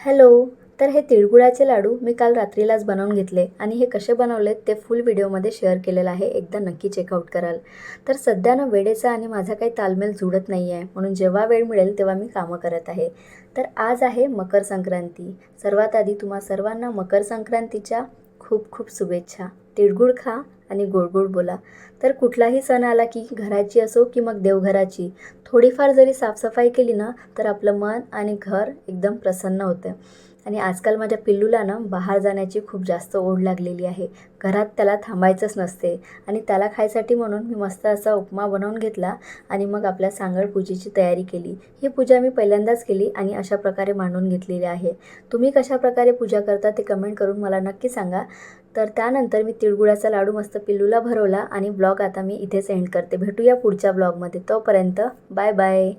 Hello तर हे तिळगुळाचे लाडू मी काल रात्रीलाच बनवून घेतले आणि हे कसे बनवलेत ते फुल व्हिडिओमध्ये शेअर केलेलं आहे. एकदा नक्की चेकआउट कराल. तर सध्या ना वेळेचा आणि माझा काही तालमेल जुळत नाही आहे म्हणून जेव्हा वेळ मिळेल तेव्हा मी कामं करत आहे. तर आज आहे मकर संक्रांती. सर्वात आधी तुम्हा सर्वांना मकर संक्रांतीच्या खूप खूप शुभेच्छा. तिळगुळ खा आणि गोड गोड बोला. तर कुठलाही सण आला की घराची असो की मग देवघराची थोडीफार जरी साफसफाई केली ना तर आपलं मन आणि घर एकदम प्रसन्न होतं. आणि आजकाल माझ्या पिल्लूला ना बाहेर जाण्याची खूप जास्त ओढ लागलेली आहे. घरात त्याला थांबायचंच नसते आणि त्याला खायसाठी म्हणून मी मस्त असा उपमा बनवून घेतला आणि मग आपल्या सांगड पूजेची तयारी केली. ही पूजा मी पहिल्यांदाच केली आणि अशा प्रकारे मांडून घेतलेली आहे. तुम्ही कशा प्रकारे पूजा करता ते कमेंट करून मला नक्की सांगा. तर त्यानंतर मी तिळगुळाचा लाडू मस्त पिल्लूला भरवला आणि ब्लॉग आता मी इथेच एंड करते. भेटूया पुढच्या ब्लॉगमध्ये तोपर्यंत बाय बाय